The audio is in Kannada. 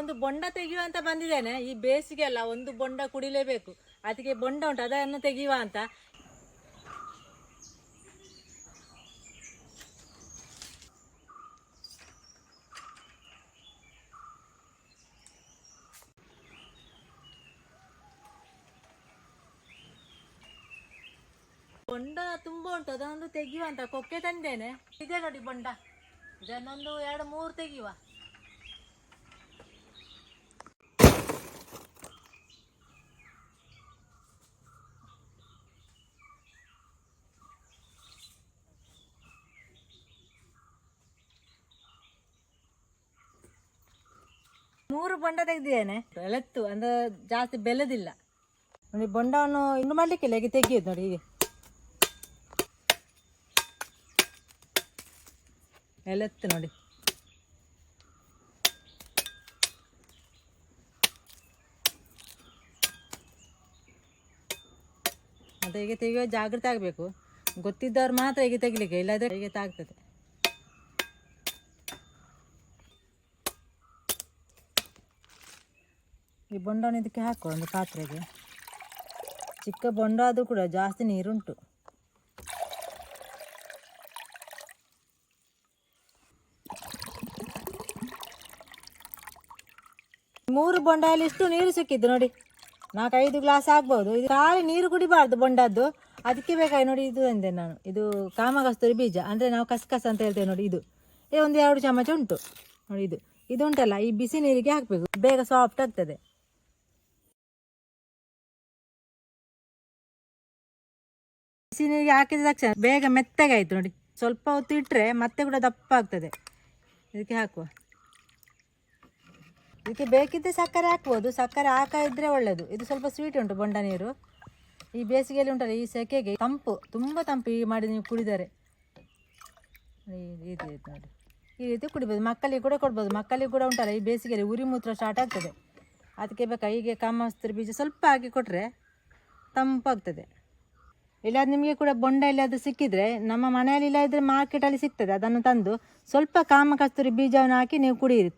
ಒಂದು ಬೊಂಡ ತೆಗೆಯುವ ಅಂತ ಬಂದಿದ್ದೇನೆ. ಈ ಬೇಸಿಗೆ ಅಲ್ಲ, ಒಂದು ಬೊಂಡ ಕುಡಿಲೇಬೇಕು. ಅದಕ್ಕೆ ಬೊಂಡ ಉಂಟು, ಅದನ್ನು ತೆಗೆಯುವ ಅಂತ. ಬೊಂಡ ತುಂಬಾ ಉಂಟು, ಅದನ್ನೊಂದು ತೆಗೆಯುವ ಅಂತ, ಕೊಕ್ಕೆ ತಂದೇನೆ. ಇದೆ ನೋಡಿ ಬೊಂಡ. ಇದನ್ನೊಂದು ಎರಡು, ಮೂರು ತೆಗೆಯುವ ಮೂರು ಬೊಂಡ ತೆಗೆದಿದ್ದೇನೆ ಎಳೆತ್ತು, ಅಂದ್ರೆ ಜಾಸ್ತಿ ಬೆಲ್ಲದಿಲ್ಲ. ನೋಡಿ, ಬೊಂಡವನ್ನು ಇನ್ನು ಮಾಡ್ಲಿಕ್ಕಿಲ್ಲ ಹೀಗೆ ತೆಗಿಯೋದು ನೋಡಿ ಹೀಗೆ ಎಳೆತ್ತು ನೋಡಿ. ಮತ್ತೆ ಹೀಗೆ ತೆಗೆಯೋ ಜಾಗ್ರತೆ ಆಗಬೇಕು. ಗೊತ್ತಿದ್ದವ್ರು ಮಾತ್ರ ಹೀಗೆ ತೆಗಿಲಿಕ್ಕೆ, ಇಲ್ಲಾದರೆ ಹೀಗೆ ತಾಗ್ತದೆ. ಈ ಬೊಂಡವನ್ನು ಇದಕ್ಕೆ ಹಾಕುವ ಒಂದು ಪಾತ್ರೆಗೆ. ಚಿಕ್ಕ ಬೊಂಡ ಆದರೂ ಕೂಡ ಜಾಸ್ತಿ ನೀರುಂಟು. ಮೂರು ಬೊಂಡಲ್ಲಿ ಇಷ್ಟು ನೀರು ಸಿಕ್ಕಿದ್ದು ನೋಡಿ. ನಾಲ್ಕೈದು ಗ್ಲಾಸ್ ಆಗ್ಬೋದು. ಇದು ಖಾಲಿ ನೀರು ಕುಡಿಬಾರ್ದು ಬೊಂಡದ್ದು. ಅದಕ್ಕೆ ಬೇಕಾಗಿ ನೋಡಿ ಇದು ಅಂದೆ ನಾನು. ಇದು ಕಾಮಕಸ್ತೂರಿ ಬೀಜ. ಅಂದರೆ ನಾವು ಕಸಕಸ ಅಂತ ಹೇಳ್ತೇವೆ ನೋಡಿ ಇದು. ಏ ಒಂದು ಎರಡು ಚಮಚ ಉಂಟು. ನೋಡಿ ಇದು. ಇದು ಉಂಟಲ್ಲ ಈ ಬಿಸಿ ನೀರಿಗೆ ಹಾಕಬೇಕು. ಬೇಗ ಸಾಫ್ಟ್ ಆಗ್ತದೆ. ಬಿಸಿ ನೀರಿಗೆ ಹಾಕಿದ ತಕ್ಷಣ ಬೇಗ ಮೆತ್ತಗೆ ಆಯ್ತು ನೋಡಿ. ಸ್ವಲ್ಪ ಹೊತ್ತು ಇಟ್ಟರೆ ಮತ್ತೆ ಕೂಡ ದಪ್ಪ ಆಗ್ತದೆ. ಇದಕ್ಕೆ ಹಾಕುವ. ಇದಕ್ಕೆ ಬೇಕಿದ್ದರೆ ಸಕ್ಕರೆ ಹಾಕ್ಬೋದು. ಸಕ್ಕರೆ ಹಾಕ ಇದ್ರೆ ಒಳ್ಳೆಯದು ಇದು ಸ್ವಲ್ಪ ಸ್ವೀಟ್ ಉಂಟು ಬೊಂಡ ನೀರು. ಈ ಬೇಸಿಗೆಯಲ್ಲಿ ಉಂಟಲ್ಲ, ಈ ಸೆಕೆಗೆ ತಂಪು, ತುಂಬ ತಂಪು ಈ ಮಾಡಿ ನೀವು ಕುಡಿದರೆ. ಈ ರೀತಿ ನೋಡಿ. ಈ ರೀತಿ ಕುಡಿಬೋದು. ಮಕ್ಕಳಿಗೆ ಕೂಡ ಕೊಡ್ಬೋದು. ಮಕ್ಕಳಿಗೆ ಕೂಡ ಉಂಟಲ್ಲ, ಈ ಬೇಸಿಗೆಯಲ್ಲಿ ಉರಿ ಮೂತ್ರ ಸ್ಟಾರ್ಟ್ ಆಗ್ತದೆ. ಅದಕ್ಕೆ ಬೇಕಾ, ಹೀಗೆ ಕಾಮಸ್ತ್ರ ಬೀಜ ಸ್ವಲ್ಪ ಹಾಕಿ ಕೊಟ್ಟರೆ ತಂಪಾಗ್ತದೆ ಇಲ್ಲಾದ್ರೆ ನಿಮಗೆ ಕೂಡ ಬೊಂಡ ಎಲ್ಲಾದರೂ ಸಿಕ್ಕಿದರೆ ನಮ್ಮ ಮನೆಯಲ್ಲಿ ಇಲ್ಲ ಇದ್ರೆ ಮಾರ್ಕೆಟಲ್ಲಿ ಸಿಗ್ತದೆ, ಅದನ್ನು ತಂದು ಸ್ವಲ್ಪ ಕಾಮ ಕಸ್ತೂರಿ ಬೀಜವನ್ನು ಹಾಕಿ ನೀವು ಕುಡಿಯಿರಿ.